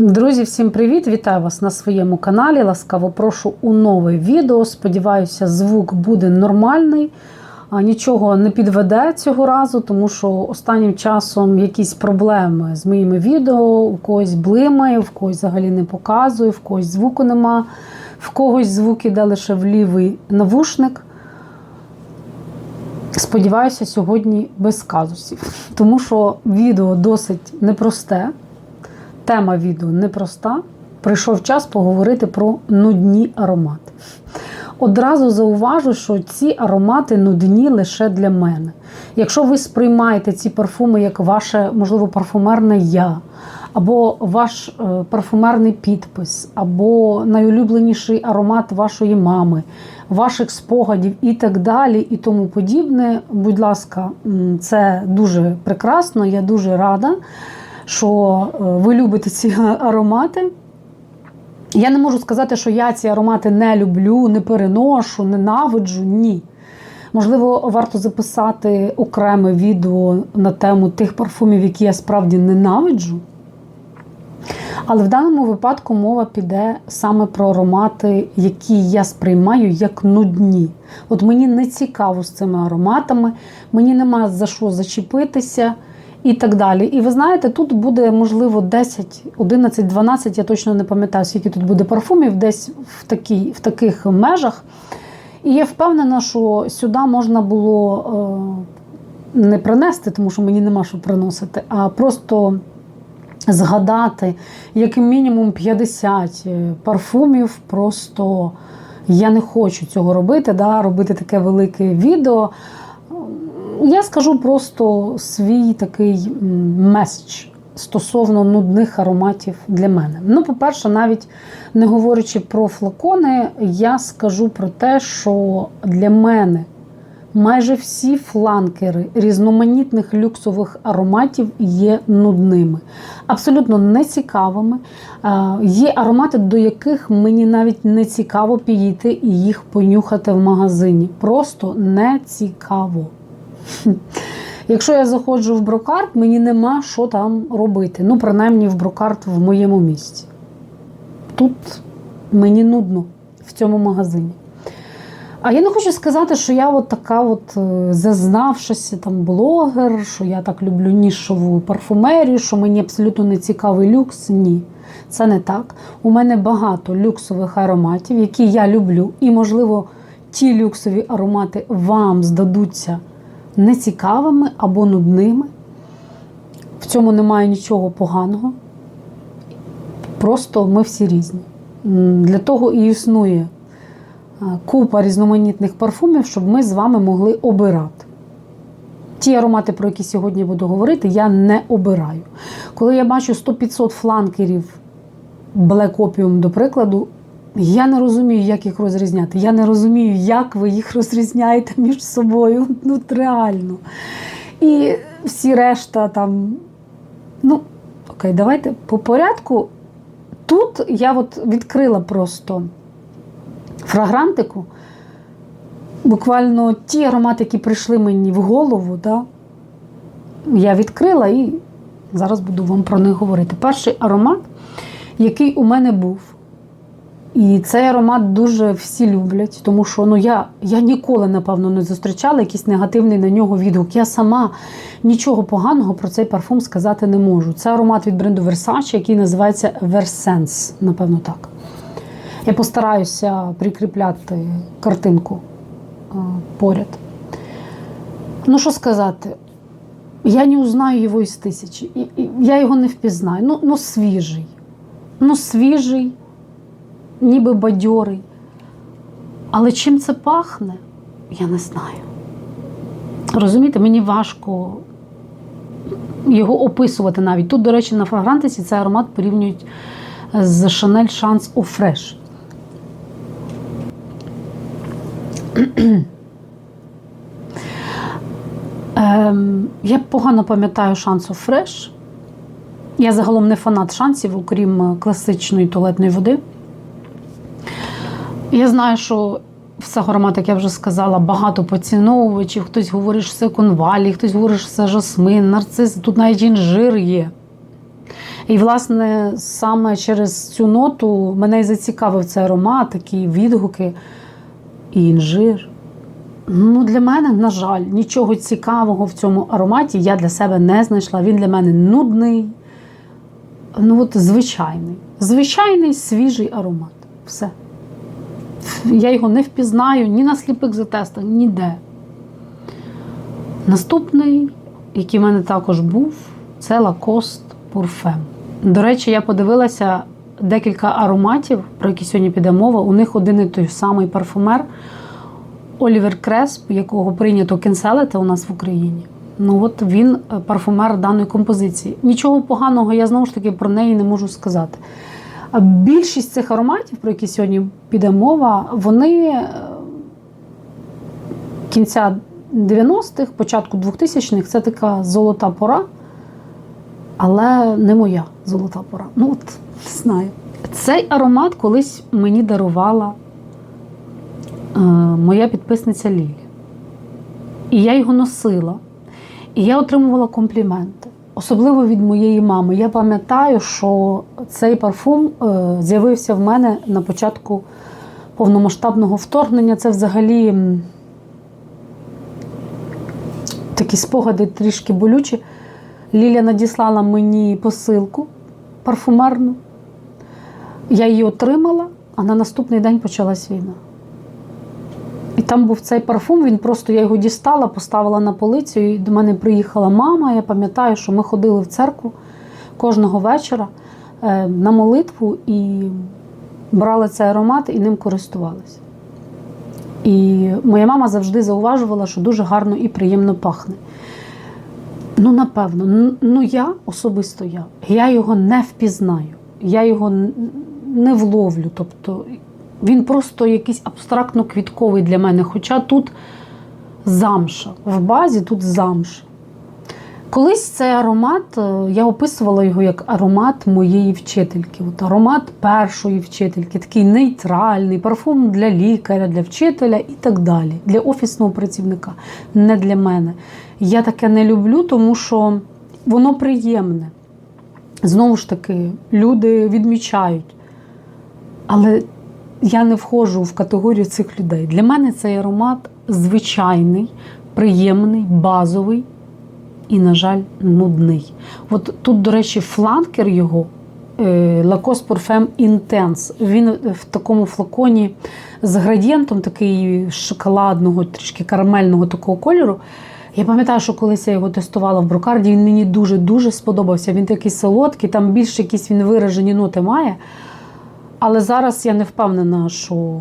Друзі, всім привіт! Вітаю вас на своєму каналі. Ласкаво прошу у нове відео. Сподіваюся, звук буде нормальний, нічого не підведе цього разу, тому що останнім часом якісь проблеми з моїми відео, у когось блимає, в когось взагалі не показує, в когось звуку нема, в когось звук іде лише в лівий навушник. Сподіваюся, сьогодні без казусів, тому що відео досить непросте. Тема відео непроста. Прийшов час поговорити про нудні аромати. Одразу зауважу, що ці аромати нудні лише для мене. Якщо ви сприймаєте ці парфуми як ваше, можливо, парфумерне я, або ваш е, парфумерний підпис, або найулюбленіший аромат вашої мами, ваших спогадів і так далі, і тому подібне, будь ласка, це дуже прекрасно, я дуже рада що е, ви любите ці аромати. Я не можу сказати, що я ці аромати не люблю, не переношу, ненавиджу. Ні. Можливо, варто записати окреме відео на тему тих парфумів, які я справді ненавиджу. Але в даному випадку мова піде саме про аромати, які я сприймаю як нудні. От мені не цікаво з цими ароматами, мені нема за що зачепитися і так далі. І ви знаєте, тут буде, можливо, 10, 11, 12, я точно не пам'ятаю, скільки тут буде парфумів, десь в, такій, в таких межах. І я впевнена, що сюди можна було е, не принести, тому що мені нема що приносити, а просто згадати, як мінімум 50 парфумів. Просто я не хочу цього робити, да, робити таке велике відео. Я скажу просто свій такий меседж стосовно нудних ароматів для мене. Ну, по-перше, навіть не говорячи про флакони, я скажу про те, що для мене майже всі фланкери різноманітних люксових ароматів є нудними, абсолютно нецікавими. Є аромати, до яких мені навіть не цікаво підійти і їх понюхати в магазині. Просто не цікаво. Якщо я заходжу в брокарт, мені нема що там робити. Ну, принаймні в брокарт в моєму місці. Тут мені нудно в цьому магазині. А я не хочу сказати, що я от така от е, зазнавшася там блогер, що я так люблю нішову парфумерію, що мені абсолютно не цікавий люкс. Ні, це не так. У мене багато люксових ароматів, які я люблю. І, можливо, ті люксові аромати вам здадуться нецікавими або нудними. В цьому немає нічого поганого. Просто ми всі різні. Для того і існує купа різноманітних парфумів, щоб ми з вами могли обирати. Ті аромати, про які сьогодні буду говорити, я не обираю. Коли я бачу 100-500 фланкерів Black Opium, до прикладу, я не розумію, як їх розрізняти. Я не розумію, як ви їх розрізняєте між собою. Ну, реально. І всі решта там. Ну, окей, давайте по порядку. Тут я от відкрила просто фрагрантику. Буквально ті аромати, які прийшли мені в голову, да, я відкрила і зараз буду вам про них говорити. Перший аромат, який у мене був. І цей аромат дуже всі люблять, тому що ну я я ніколи, напевно, не зустрічала якийсь негативний на нього відгук. Я сама нічого поганого про цей парфум сказати не можу. Це аромат від бренду Versace, який називається Versense, напевно, так. Я постараюся прикріпляти картинку поряд. Ну, що сказати, я не узнаю його із тисячі. Я його не впізнаю. Ну, ну свіжий. Ну, свіжий ніби бадьорий. Але чим це пахне, я не знаю. Розумієте, мені важко його описувати навіть. Тут, до речі, на фрагрантиці цей аромат порівнюють з Chanel Chance Eau Fresh. ем, я погано пам'ятаю Eau Fresh. Я загалом не фанат шансів, окрім класичної туалетної води. Я знаю, що в Сагормат, як я вже сказала, багато поціновувачів. Хтось говорить, що це конвалі, хтось говорить, що це жасмин, нарцис. Тут навіть інжир є. І, власне, саме через цю ноту мене й зацікавив цей аромат, такі відгуки і інжир. Ну, для мене, на жаль, нічого цікавого в цьому ароматі я для себе не знайшла. Він для мене нудний, ну от звичайний. Звичайний свіжий аромат. Все. Я його не впізнаю ні на сліпих затестах, ніде. Наступний, який в мене також був, це Lacoste Parfum. До речі, я подивилася декілька ароматів, про які сьогодні піде мова. У них один і той самий парфумер Олівер Кресп, якого прийнято кенселити у нас в Україні. Ну от він е, парфумер даної композиції. Нічого поганого я знову ж таки про неї не можу сказати. Більшість цих ароматів, про які сьогодні піде мова, вони е, кінця 90-х, початку 2000-х це така золота пора, але не моя золота пора. Ну от не знаю. Цей аромат колись мені дарувала е, моя підписниця Лілі. І я його носила. І я отримувала компліменти, особливо від моєї мами. Я пам'ятаю, що цей парфум е, з'явився в мене на початку повномасштабного вторгнення. Це взагалі такі спогади трішки болючі. Ліля надіслала мені посилку парфумерну. Я її отримала, а на наступний день почалась війна. І там був цей парфум, він просто я його дістала, поставила на полицю, і до мене приїхала мама. Я пам'ятаю, що ми ходили в церкву кожного вечора е, на молитву і брали цей аромат і ним користувалися. І моя мама завжди зауважувала, що дуже гарно і приємно пахне. Ну, напевно, ну я особисто я. Я його не впізнаю, я його не вловлю. Тобто він просто якийсь абстрактно квітковий для мене. Хоча тут замша. В базі тут замша. Колись цей аромат, е, я описувала його як аромат моєї вчительки. От аромат першої вчительки, такий нейтральний, парфум для лікаря, для вчителя і так далі, для офісного працівника, не для мене. Я таке не люблю, тому що воно приємне. Знову ж таки, люди відмічають. Але я не входжу в категорію цих людей. Для мене цей аромат звичайний, приємний, базовий і, на жаль, нудний. От тут, до речі, фланкер його е, Lacoste Parfum Intense. Він в такому флаконі з градієнтом, такий шоколадного, трішки карамельного такого кольору. Я пам'ятаю, що колись я його тестувала в брокарді, він мені дуже-дуже сподобався. Він такий солодкий, там більш якісь він виражені ноти має. Але зараз я не впевнена, що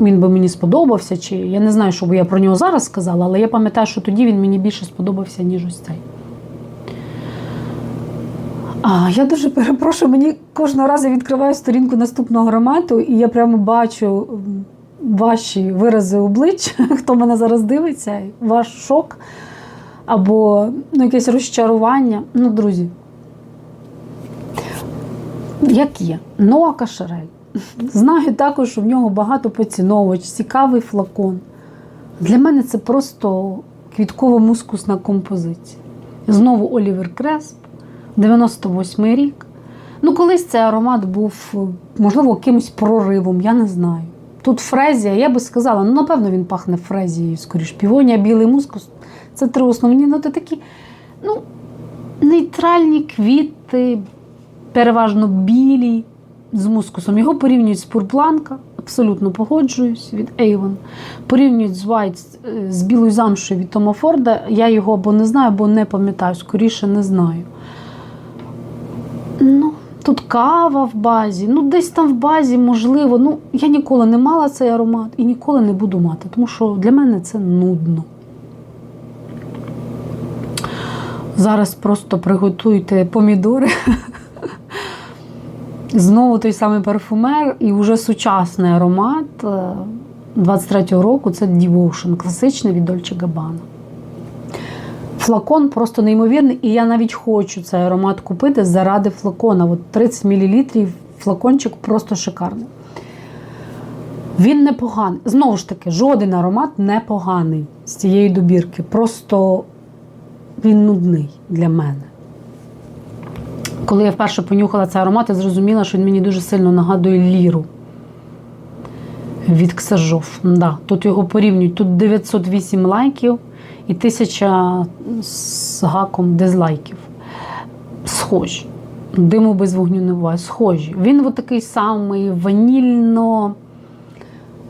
він би мені сподобався, чи я не знаю, що би я про нього зараз сказала, але я пам'ятаю, що тоді він мені більше сподобався, ніж ось цей. А, я дуже перепрошую, мені кожного разу відкриваю сторінку наступного аромату, і я прямо бачу ваші вирази обличчя, хто мене зараз дивиться, ваш шок або ну, якесь розчарування. Ну, друзі, як є, Ноа Кашерель. Знаю також, що в нього багато поціновувач, цікавий флакон. Для мене це просто квітково-мускусна композиція. Знову Олівер Кресп, 98-й рік. Ну, колись цей аромат був, можливо, якимось проривом, я не знаю. Тут фрезія, я би сказала, ну, напевно, він пахне фрезією, скоріш. Півонія, білий мускус. Це три основні ноти такі, ну, нейтральні квіти, переважно білі з мускусом. Його порівнюють з Пурпланка, абсолютно погоджуюсь від Avon. Порівнюють з White, е, з білою замшою від Тома Форда. Я його або не знаю, або не пам'ятаю, скоріше не знаю. Ну, тут кава в базі, ну десь там в базі, можливо. Ну, я ніколи не мала цей аромат і ніколи не буду мати, тому що для мене це нудно. Зараз просто приготуйте помідори. Знову той самий парфумер і вже сучасний аромат е, 23-го року це Devotion, класичний від Dolce Gabbana. Флакон просто неймовірний, і я навіть хочу цей аромат купити заради флакона. От 30 мл флакончик просто шикарний. Він непоганий. Знову ж таки, жоден аромат не поганий з цієї добірки. Просто він нудний для мене. Коли я вперше понюхала цей аромат, я зрозуміла, що він мені дуже сильно нагадує ліру від Ксажов. Да, тут його порівнюють. Тут 908 лайків і 1000 з гаком дизлайків. Схожі. Диму без вогню не буває. Схожі. Він такий самий ванільно.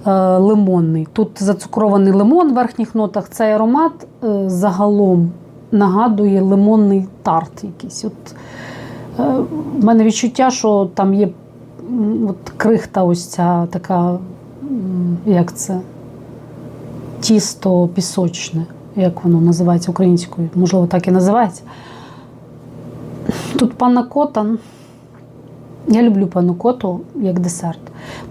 е, Лимонний. Тут зацукрований лимон в верхніх нотах. Цей аромат е, загалом нагадує лимонний тарт якийсь. От, в мене відчуття, що там є от крихта, ось ця така, як це, тісто пісочне, як воно називається українською, можливо, так і називається. Тут панакота. ну, Я люблю панакоту як десерт.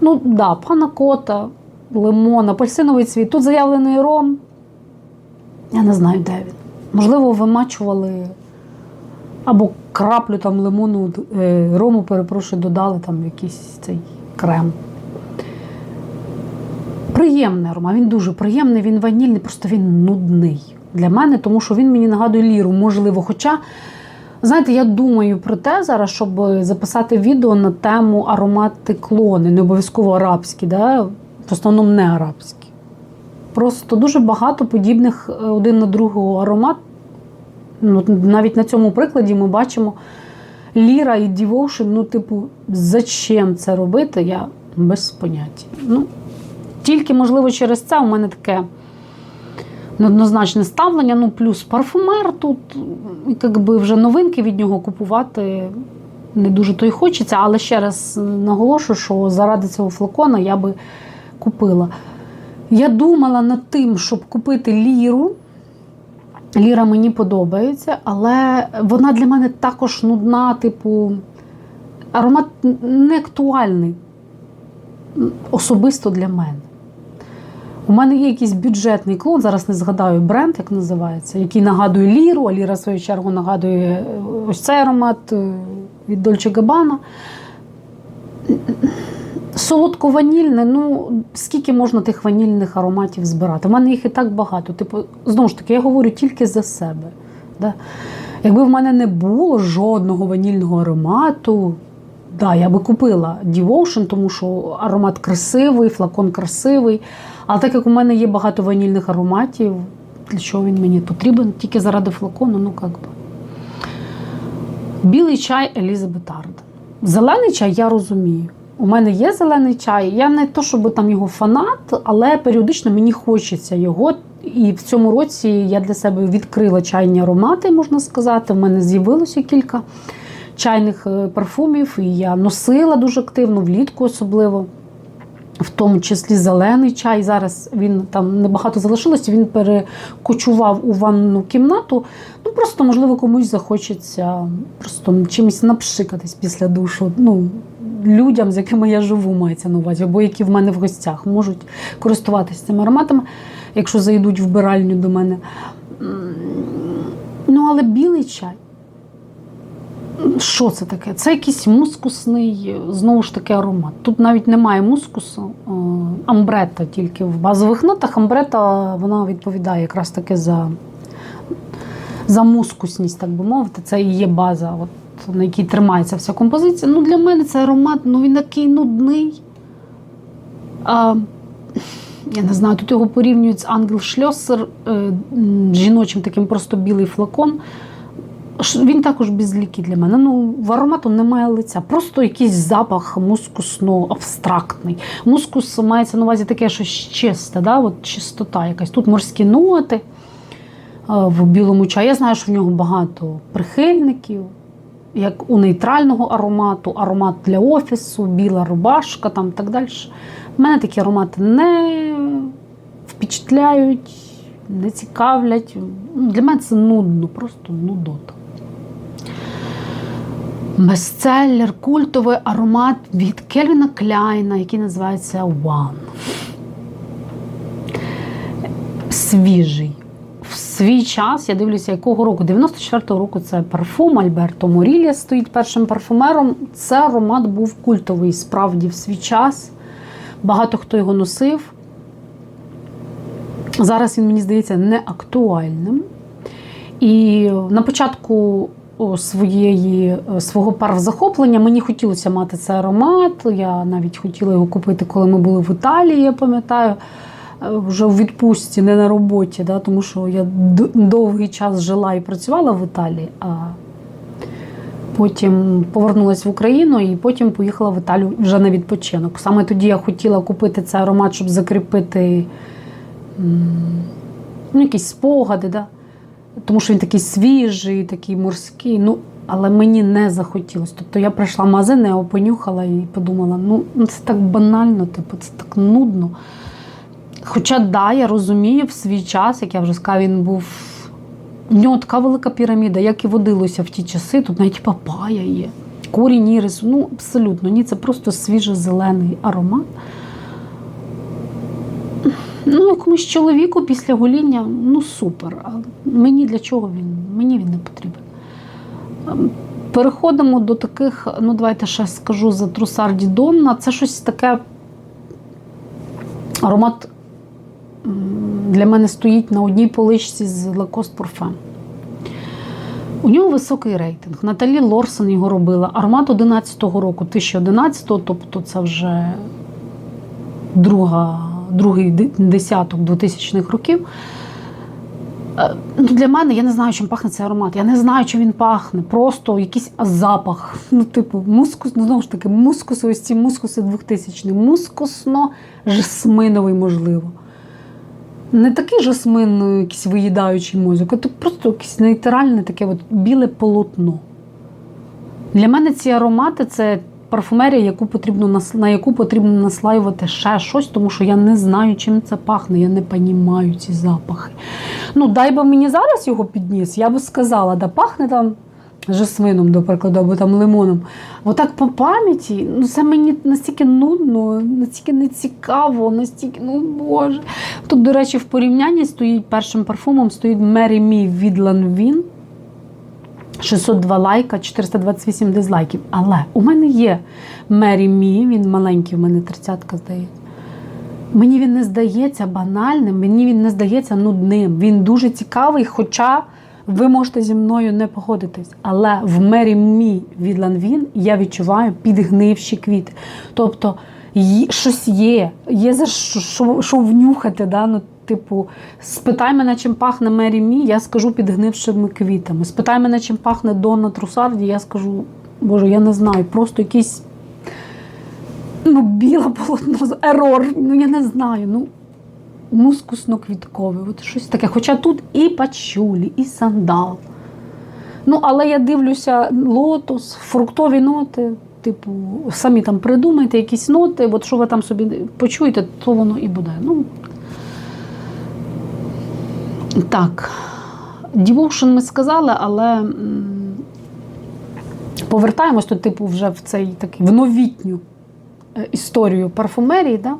Ну, да, панакота, лимон, апельсиновий цвіт. Тут заявлений ром. Я не знаю, де він. Можливо, вимачували або краплю там лимону, е, рому, перепрошую, додали там якийсь цей крем. Приємний аромат, він дуже приємний, він ванільний, просто він нудний для мене, тому що він мені нагадує ліру, можливо. Хоча, знаєте, я думаю про те зараз, щоб записати відео на тему аромати клони, не обов'язково арабські, да? в основному не арабські. Просто дуже багато подібних е, один на другого аромат. Ну, навіть на цьому прикладі ми бачимо Ліра і Devotion, ну, типу, зачем це робити, я без поняття. Ну, тільки, можливо, через це у мене таке неоднозначне ставлення. Ну, плюс парфумер тут, якби вже новинки від нього купувати не дуже то й хочеться, але ще раз наголошую, що заради цього флакона я би купила. Я думала над тим, щоб купити ліру. Ліра мені подобається, але вона для мене також нудна, типу, аромат не актуальний. Особисто для мене. У мене є якийсь бюджетний клон, зараз не згадаю бренд, як називається, який нагадує ліру, а ліра, в свою чергу, нагадує ось цей аромат е, від Dolce Gabbana. Солодко-ванільне, ну скільки можна тих ванільних ароматів збирати? У мене їх і так багато. Типу, знову ж таки, я говорю тільки за себе. Да? Якби в мене не було жодного ванільного аромату, да, я би купила Devotion, тому що аромат красивий, флакон красивий. Але так як у мене є багато ванільних ароматів, для чого він мені потрібен? Тільки заради флакону, ну як би. Білий чай Елізабет Арден. Зелений чай я розумію. У мене є зелений чай. Я не то, щоб там його фанат, але періодично мені хочеться його. І в цьому році я для себе відкрила чайні аромати, можна сказати. У мене з'явилося кілька чайних е, парфумів, і я носила дуже активно, влітку особливо. В тому числі зелений чай. Зараз він там небагато залишилося, він перекочував у ванну кімнату. Ну просто, можливо, комусь захочеться просто чимось напшикатись після душу. Ну, людям, з якими я живу, мається на увазі, або які в мене в гостях можуть користуватися цими ароматами, якщо зайдуть в биральню до мене. Ну, але білий чай. Що це таке? Це якийсь мускусний, знову ж таки, аромат. Тут навіть немає мускусу, е, амбрета тільки в базових нотах. Амбрета вона відповідає якраз таки за, за мускусність, так би мовити. Це і є база, от, на якій тримається вся композиція. Ну, для мене це аромат, ну він такий нудний. А, я не знаю, тут його порівнюють з Ангел Шльосер, е, жіночим таким просто білий флакон. Він також безлікий для мене. Ну, в аромату немає лиця. Просто якийсь запах мускусно абстрактний. Мускус мається на увазі таке щось чисте, да? От чистота якась. Тут морські ноти е, в білому чаї. Я знаю, що в нього багато прихильників, як у нейтрального аромату, аромат для офісу, біла рубашка там так далі. Мене такі аромати не впечатляють, не цікавлять. Для мене це нудно, просто нудота. Бестселлер, культовий аромат від Кельвіна Кляйна, який називається One. Свіжий. Свій час, я дивлюся, якого року? 94-го року це парфум Альберто Морілія стоїть першим парфумером. Це аромат був культовий справді в свій час. Багато хто його носив. Зараз він, мені здається, не актуальним. І на початку своєї, е, свого парвзахоплення. Мені хотілося мати цей аромат. Я навіть хотіла його купити, коли ми були в Італії, я пам'ятаю. Е, Вже у відпустці, не на роботі, да, тому що я довгий час жила і працювала в Італії, а потім повернулася в Україну і потім поїхала в Італію вже на відпочинок. Саме тоді я хотіла купити цей аромат, щоб закріпити ну, якісь спогади, да? тому що він такий свіжий, такий морський. Ну, але мені не захотілося. Тобто я прийшла в магазин, я його понюхала і подумала: ну, це так банально, типу, це так нудно. Хоча, да, я розумію, в свій час, як я вже сказала, він був. У нього така велика піраміда, як і водилося в ті часи, тут навіть папая є, корінь ірису. Ну, абсолютно, ні, це просто свіжо-зелений аромат. Ну, якомусь чоловіку після гоління, ну супер. А мені для чого він? Мені він не потрібен. Ем, Переходимо до таких, ну давайте ще скажу за Трусарді Донна. Це щось таке. Аромат для мене стоїть на одній поличці з Lacoste Parfum. У нього високий рейтинг. Наталі Лорсон його робила. Аромат 11-го року, 2011-го, тобто це вже друга, другий десяток 2000-х років. Е, Ну, для мене я не знаю, чим пахне цей аромат. Я не знаю, чим він пахне. Просто якийсь запах. Ну, типу, мускус, ну, знову ж таки, мускуси, ось ці мускуси 2000 мускусно-жасминовий, можливо. Не такий жасмин, якийсь виїдаючий мозок, а то просто якесь нейтральне таке от біле полотно. Для мене ці аромати це парфумерія, яку потрібно, на яку потрібно наслаювати ще щось, тому що я не знаю, чим це пахне, я не розумію ці запахи. Ну, дай би мені зараз його підніс, я би сказала, да пахне там жасмином, до прикладу, або там лимоном. Отак по пам'яті, ну це мені настільки нудно, настільки нецікаво, настільки, ну боже. Тут, до речі, в порівнянні стоїть першим парфумом стоїть Mary Me від Lanvin. 602 лайка, 428 дизлайків. Але у мене є Мері Мі, він маленький, у мене тридцятка здається. Мені він не здається банальним, мені він не здається нудним. Він дуже цікавий, хоча ви можете зі мною не погодитись. Але в Мері Мі від Ланвін я відчуваю підгнивші квіти. Тобто щось є, є за що, що, що внюхати. Да? Ну, типу, спитай мене, чим пахне Мері Мі, я скажу підгнившими квітами. Спитай мене, чим пахне Донна Трусарді, я скажу, боже, я не знаю, просто якийсь ну, біле полотно, ерор, ну я не знаю. ну Мускусно-квіткове, от щось таке. Хоча тут і пачулі, і сандал. Ну, але я дивлюся лотос, фруктові ноти. Типу, самі там придумайте якісь ноти, от що ви там собі почуєте, то воно і буде. Ну, так. Devotion ми сказали, але повертаємось тут, типу, вже в цей такий в новітню е, історію парфумерії. Да?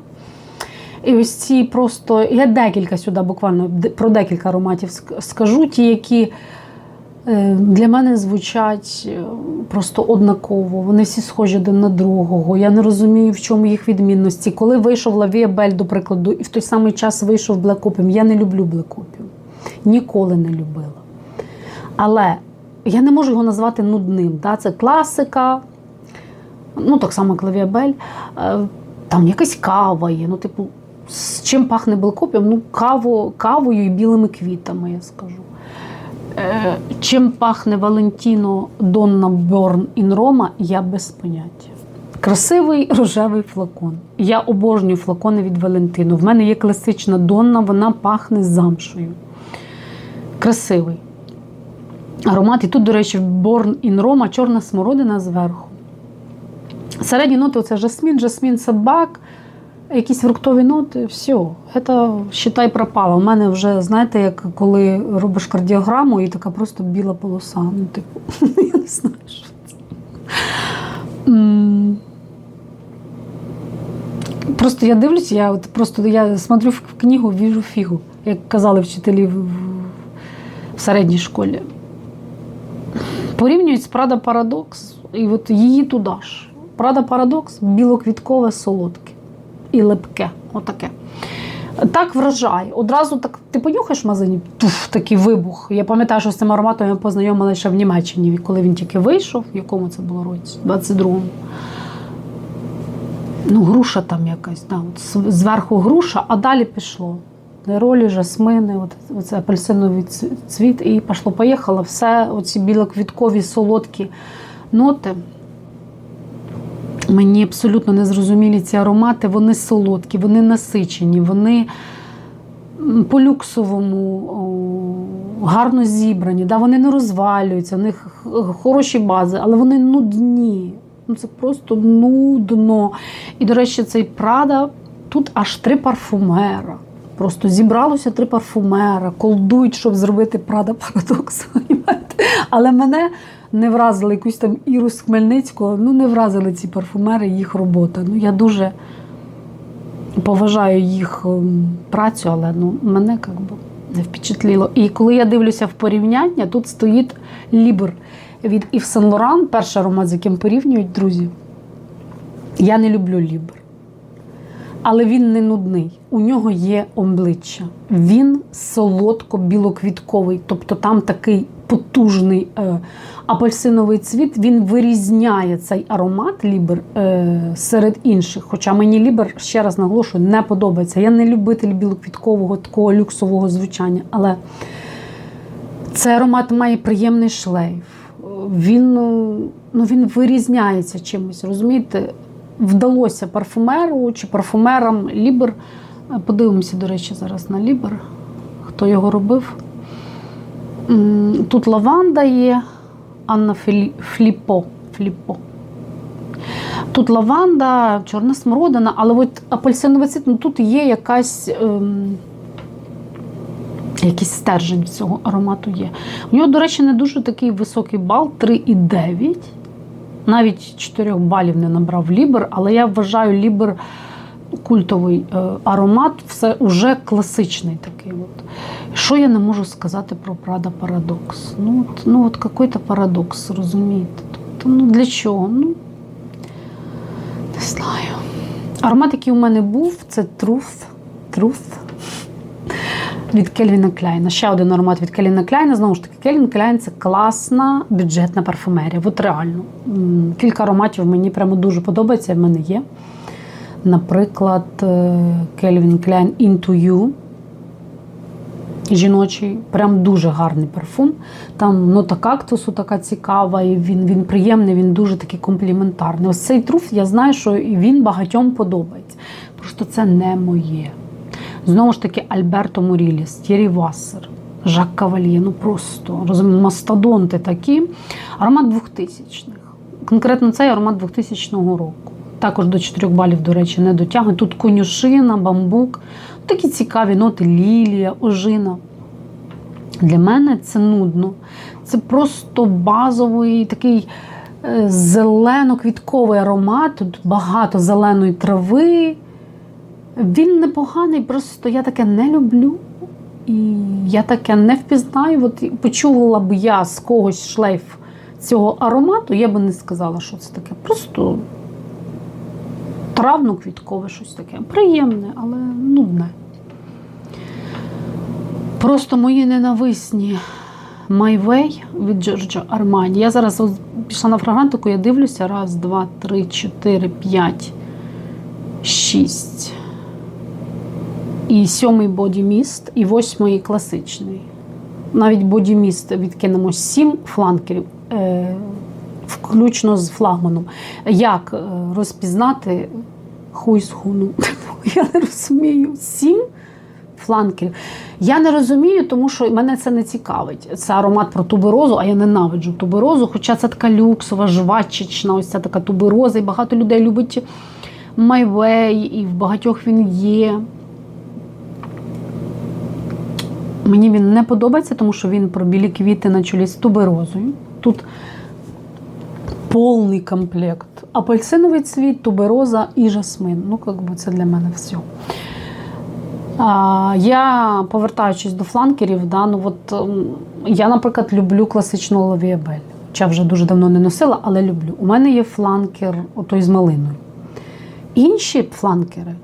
І ось ці просто, я декілька сюди буквально про декілька ароматів скажу, ті, які е, для мене звучать е, просто однаково. Вони всі схожі один на другого. Я не розумію, в чому їх відмінності. Коли вийшов Лавія Бель, до прикладу, і в той самий час вийшов Opium, я не люблю Opium. Ніколи не любила. Але я не можу його назвати нудним. Да? Це класика, ну так само як Лавія Бель. Е, Там якась кава є. Ну, типу, з чим пахне Белкопіум? Ну, каво, кавою і білими квітами, я скажу. Е, чим пахне Валентіно Донна Борн ін Рома, я без поняття. Красивий рожевий флакон. Я обожнюю флакони від Валентино. В мене є класична Донна, вона пахне замшою. Красивий. Аромат. І тут, до речі, Born in Roma, чорна смородина зверху. Середні ноти це жасмін, жасмін собак, якісь фруктові ноти, все. Це, считай, пропало. У мене вже, знаєте, як коли робиш кардіограму і така просто біла полоса. Ну, типу, я не знаю, що це. Просто я дивлюсь, я от просто я смотрю в книгу, віжу фігу, як казали вчителі в, в, в середній школі. Порівнюють з Прада Парадокс, і от її туди ж. Прада Парадокс білоквіткове солодке і лепке. Отаке. Так вражає. Одразу так ти понюхаєш в магазині, туф, такий вибух. Я пам'ятаю, що з цим ароматом я познайомилася ще в Німеччині, коли він тільки вийшов, в якому це було році? 22-му. Ну, груша там якась, да, от зверху груша, а далі пішло. Неролі, жасмини, от, оце апельсиновий цвіт, і пішло-поїхало. Все, оці білоквіткові солодкі ноти. Мені абсолютно не зрозумілі ці аромати. Вони солодкі, вони насичені, вони по-люксовому гарно зібрані. Да, вони не розвалюються, у них хороші бази, але вони нудні. Ну, це просто нудно. І, до речі, цей Прада тут аж три парфумера. Просто зібралося три парфумера, колдують, щоб зробити Прада парадокс. Але мене не вразили якусь там Іру з Хмельницького. Ну, не вразили ці парфумери, їх робота. Ну, я дуже поважаю їх ем, працю, але ну, мене як би, не впечатліло. І коли я дивлюся в порівняння, тут стоїть Лібер від Ів Сен Лоран, перший аромат, з яким порівнюють друзі. Я не люблю Лібер. Але він не нудний. У нього є обличчя. Він солодко-білоквітковий, тобто там такий потужний е, апельсиновий цвіт. Він вирізняє цей аромат лібер е, серед інших. Хоча мені лібер, ще раз наголошую, не подобається. Я не любитель білоквіткового такого люксового звучання. Але цей аромат має приємний шлейф. Він, ну, ну, він вирізняється чимось, розумієте? Вдалося парфумеру чи парфумерам Лібер. Подивимося, до речі, зараз на Лібер. Хто його робив? Тут лаванда є, Анна Фліпо. Фліпо. Тут лаванда, чорна смородина, але от апельсиновий цвіт, ну тут є якась. Ем, якийсь стержень цього аромату є. У нього, до речі, не дуже такий високий бал 3,9. Навіть 4 балів не набрав Лібер, але я вважаю Лібер культовий е, аромат, все уже класичний такий. От. Що я не можу сказати про Прада Парадокс? Ну, от, ну от який-то парадокс, розумієте? Тобто, ну для чого? Ну, не знаю. Аромат, який у мене був, це Truth. Truth від Кельвіна Кляйна. Ще один аромат від Кельвіна Кляйна. Знову ж таки, Кельвін Кляйн це класна бюджетна парфумерія. От реально. Кілька ароматів мені прямо дуже подобається. В мене є. Наприклад, Кельвін Кляйн Into You. Жіночий, прям дуже гарний парфум. Там нота кактусу така цікава, і він, він приємний, він дуже такий компліментарний. Ось цей труф, я знаю, що він багатьом подобається. Просто це не моє. Знову ж таки, Альберто Моріліс, Тєрі Вассер, Жак Кавальє, ну просто розумію, мастодонти такі. Аромат 2000-х. Конкретно цей аромат 2000 року. Також до 4 балів, до речі, не дотягує. Тут конюшина, бамбук, такі цікаві ноти, лілія, ожина. Для мене це нудно. Це просто базовий такий е, зелено-квітковий аромат. Тут багато зеленої трави. Він непоганий, просто я таке не люблю. І я таке не впізнаю. От почула б я з когось шлейф цього аромату, я би не сказала, що це таке. Просто травно-квіткове щось таке. Приємне, але нудне. Просто мої ненависні Way від Джорджо Армані. Я зараз пішла на фрагрантику, я дивлюся. Раз, два, три, чотири, п'ять, шість. І сьомий бодіміст, і восьмий класичний. Навіть бодіміст відкинемо сім фланкерів, е, включно з флагманом. Як е, розпізнати хуй з хуну? Я не розумію. Сім фланкерів. Я не розумію, тому що мене це не цікавить. Це аромат про туберозу, а я ненавиджу туберозу, хоча це така люксова, жвачечна, ось ця така тубероза. І багато людей любить майвей, і в багатьох він є. Мені він не подобається, тому що він про білі квіти на чолі з туберозою. Тут повний комплект. Апельсиновий цвіт, тубероза і жасмин. Ну, як би це для мене все. А, я, повертаючись до фланкерів, да, ну от, ем, я, наприклад, люблю класичну лавіабель. Хоча вже дуже давно не носила, але люблю. У мене є фланкер отой з малиною. Інші фланкери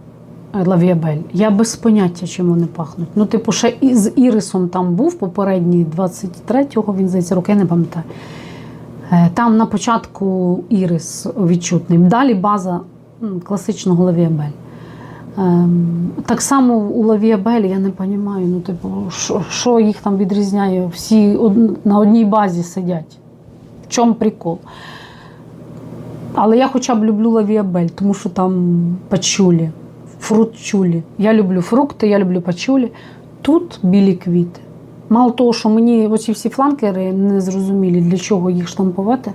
лавіабель. Я без поняття, чим вони пахнуть. Ну, типу, ще і з ірисом там був попередній 23-го, він здається, роки, не пам'ятаю. Е, Там на початку ірис відчутний. Далі база класичного лавіабель. Ем, так само у лавіабелі я не розумію, ну, типу, що їх там відрізняє? Всі на одній базі сидять. В чому прикол? Але я хоча б люблю лавіабель, тому що там пачулі, фрутчулі. Я люблю фрукти, я люблю пачулі. Тут білі квіти. Мало того, що мені оці всі фланкери не зрозумілі, для чого їх штампувати.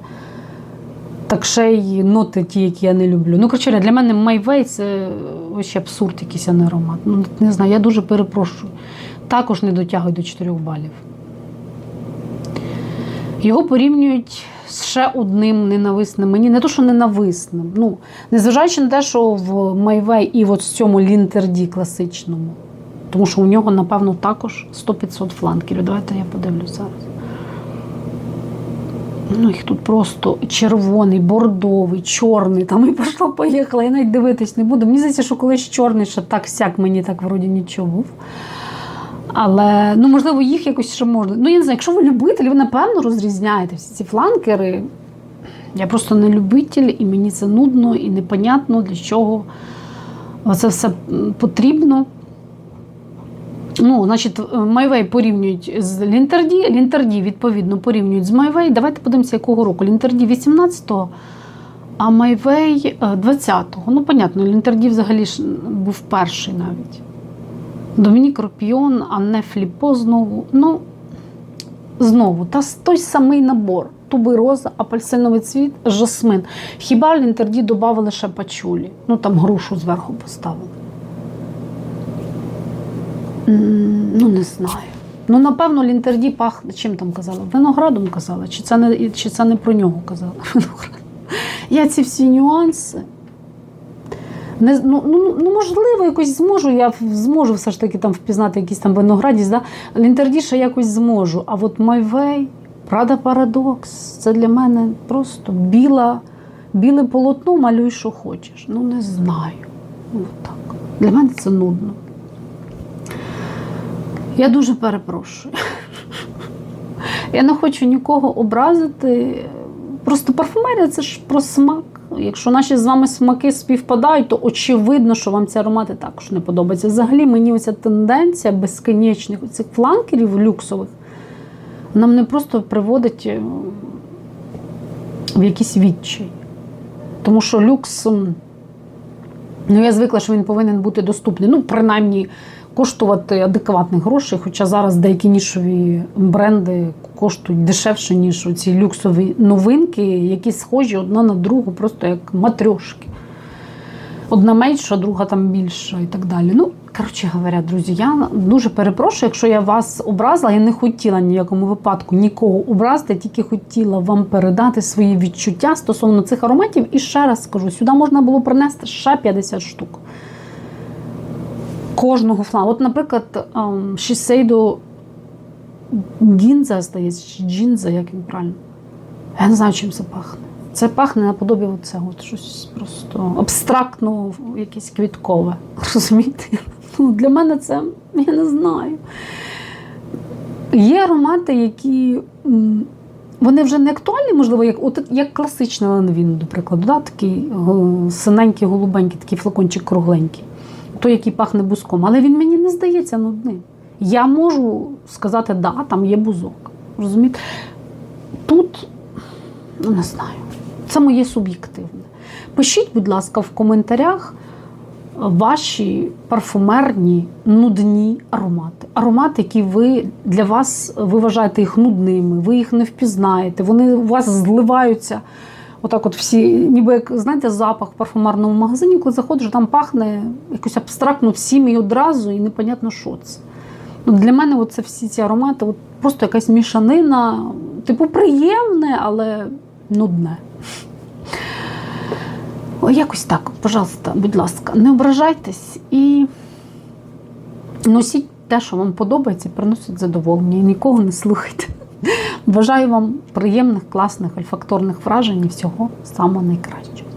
Так ще й ноти ті, які я не люблю. Ну, коротше, для мене Майвей це вообще абсурд якийсь, а не аромат. Ну, не знаю, я дуже перепрошую. Також не дотягую до 4 балів. Його порівнюють ще одним ненависним. Мені не то, що ненависним. Ну, незважаючи на те, що в Майвей і от в цьому лінтерді класичному. Тому що у нього, напевно, також 100-500 фланкерів. Давайте я подивлюсь зараз. Ну, їх тут просто червоний, бордовий, чорний. Там і пішло, поїхала. Я навіть дивитись не буду. Мені здається, що колись чорний ще так сяк мені так вроді нічого був. Але ну, можливо, їх якось ще можна. Ну, я не знаю, якщо ви любителі, ви напевно розрізняєте всі ці фланкери. Я просто не любитель, і мені це нудно і непонятно, для чого це все потрібно. Ну, значить, Майвей порівнюють з Лінтерді. Лінтерді, відповідно, порівнюють з Майвей. Давайте подивимося, якого року. Лінтерді 18-го, а Майвей е, 20-го. Ну, понятно, Лінтерді взагалі ж був перший навіть. Домінік Ропіон, Анне Фліпо знову. Ну, знову, та той самий набор. Тубероза, апельсиновий цвіт, жасмин. Хіба Лінтерді додали ще пачулі? Ну там грушу зверху поставили. Ну, не знаю. Ну, напевно, Лінтерді пахне. Чим там казала? Виноградом казала, чи це не, чи це не про нього казала? Виноград. Я ці всі нюанси. Не, ну, ну, ну, можливо, якось зможу. Я зможу все ж таки там впізнати якісь там виноградість. Да? Лінтерді ще якось зможу. А от Майвей, Прада Парадокс це для мене просто біла, біле полотно, малюй, що хочеш. Ну, не знаю. Ну, так. Для мене це нудно. Я дуже перепрошую. Я не хочу нікого образити. Просто парфумерія це ж про смак. Якщо наші з вами смаки співпадають, то очевидно, що вам ці аромати також не подобаються. Взагалі, мені оця тенденція безконечних цих фланкерів люксових нам не просто приводить е, в якийсь відчай. Тому що люкс, ну я звикла, що він повинен бути доступний. Ну, принаймні, коштувати адекватних грошей. Хоча зараз деякі нішові бренди коштують дешевше, ніж ці люксові новинки, які схожі одна на другу, просто як матрьошки. Одна менша, друга там більша і так далі. Ну, коротше говоря, друзі, я дуже перепрошую, якщо я вас образила, я не хотіла ні в якому випадку нікого образити, тільки хотіла вам передати свої відчуття стосовно цих ароматів. І ще раз скажу, сюди можна було принести ще 50 штук. Кожного флану. От, наприклад, ем, Шісейдо Гінза, здається, Джінза, як він правильно. Я не знаю, чим це пахне. Це пахне наподобі оцього, от щось просто абстрактно, якесь квіткове. Розумієте? Ну, для мене це я не знаю. Є аромати, які вони вже не актуальні, можливо, як, от, як класичний ланвін, до прикладу, да? такий синенький, голубенький, такий флакончик кругленький, той, який пахне бузком, але він мені не здається нудним. Я можу сказати, да, там є бузок. Розумієте? Тут, ну не знаю, це моє суб'єктивне. Пишіть, будь ласка, в коментарях ваші парфумерні нудні аромати. Аромати, які ви для вас ви вважаєте їх нудними, ви їх не впізнаєте, вони у вас зливаються. Отак, от всі, ніби як знаєте, запах в парфумерному магазині, коли заходиш, там пахне якось абстрактно всім і одразу, і непонятно, що це. Ну, Для мене це всі ці аромати от просто якась мішанина, типу, приємне, але нудне. О, якось так, пожалуйста, будь ласка, не ображайтесь і носіть те, що вам подобається, приносить задоволення. І нікого не слухайте. Бажаю вам приємних, класних, ольфакторних вражень і всього самого найкращого.